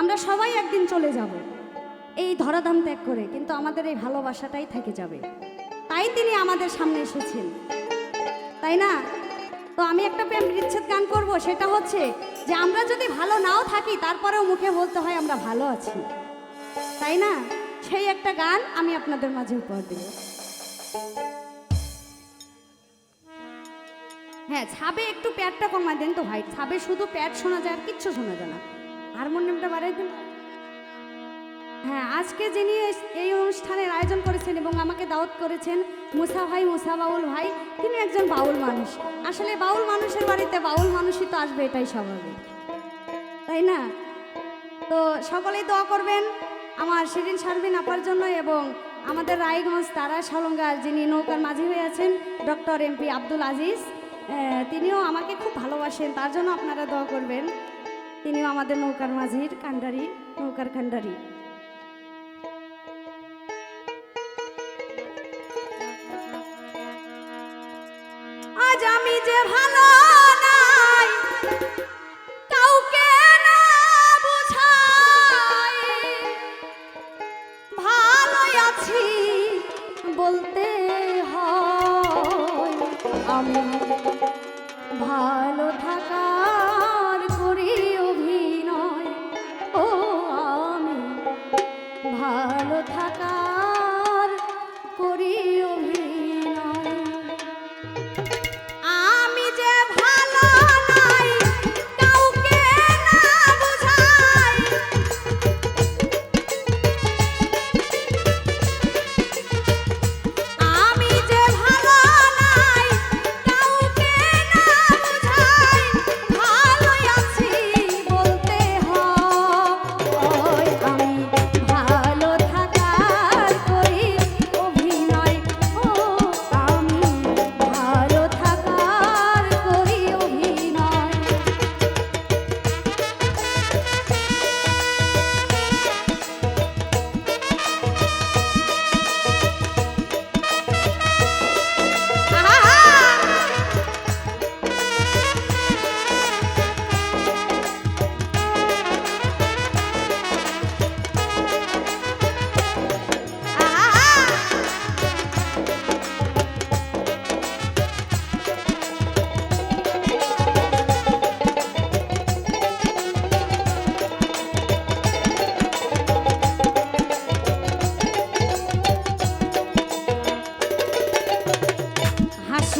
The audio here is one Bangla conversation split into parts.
আমরা সবাই একদিন চলে যাব। এই ধরাধাম ত্যাগ করে কিন্তু আমাদের এই ভালোবাসাটাই থেকে যাবে। তাই তিনি আমাদের সামনে এসেছেন। তাই না? তো আমি একটা প্রেম বিচ্ছেদ গান করব, সেটা হচ্ছে যে আমরা যদি ভালো নাও থাকি, তারপরেও মুখে বলতে হয় আমরা ভালো আছি। তাই না? সেই একটা গান আমি আপনাদের মাঝে উপহার দেব। হ্যাঁ ছাবে একটু প্যাডটা কমা দেন তো ভাই। ছাবে শুধু প্যাড শোনা যায় আর কিচ্ছু শোনা যায় না। হারমোনিয়ামটা বাড়াই দিন। হ্যাঁ আজকে যিনি এই অনুষ্ঠানের আয়োজন করেছেন এবং আমাকে দাওয়াত করেছেন মুসা ভাই, মুসা বাউল ভাই, তিনি একজন বাউল মানুষ। আসলে বাউল মানুষের বাড়িতে বাউল মানুষই তো আসবে, এটাই স্বাভাবিক। তাই না? তো সকলেই দোয়া করবেন আমার সেদিন সারবিন আপার জন্য এবং আমাদের রায়গঞ্জ তারা সলঙ্গার যিনি নৌকার মাঝি হয়ে আছেন, ডক্টর এমপি আব্দুল আজিজ তিনিও আমাকে খুব ভালোবাসেন, তার জন্য আপনারা দোয়া করবেন। তিনিও আমাদের নৌকার মাঝির কান্ডারি নৌকার কান্ডারি আজ আমি যে ভালো আছি বলতে হয় আমি ভালো থাকার থাকার করি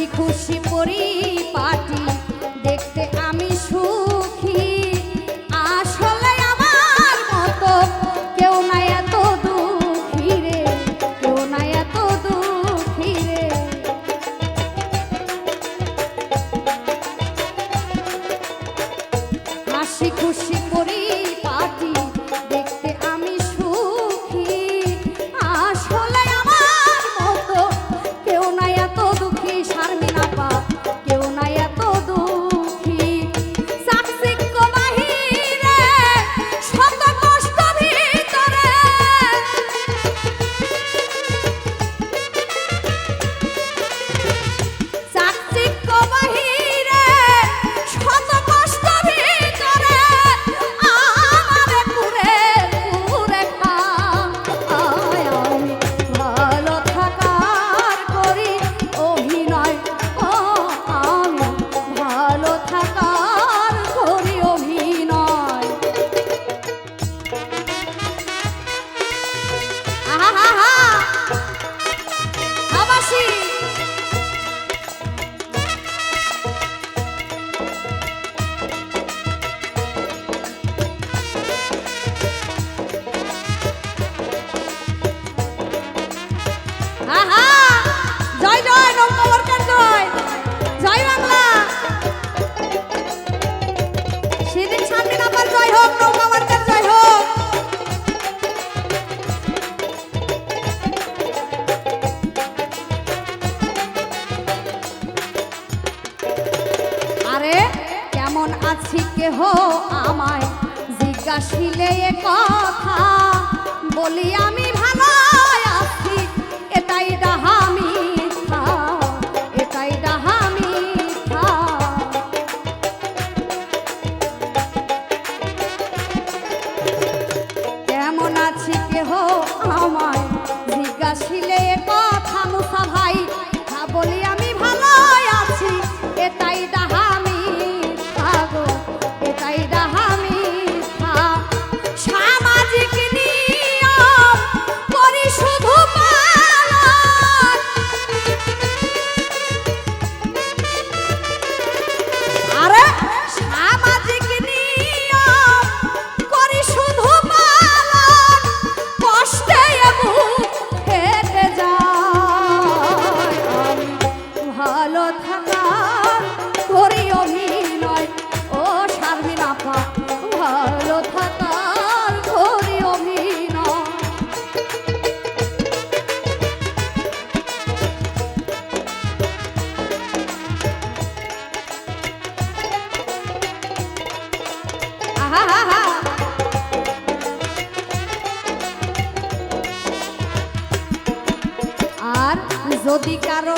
খুশি পরিপাটি দেখতে কেমন আছি কেহ আমায়? জিজ্ঞাসিলে কথা বলি আমি যদি কারও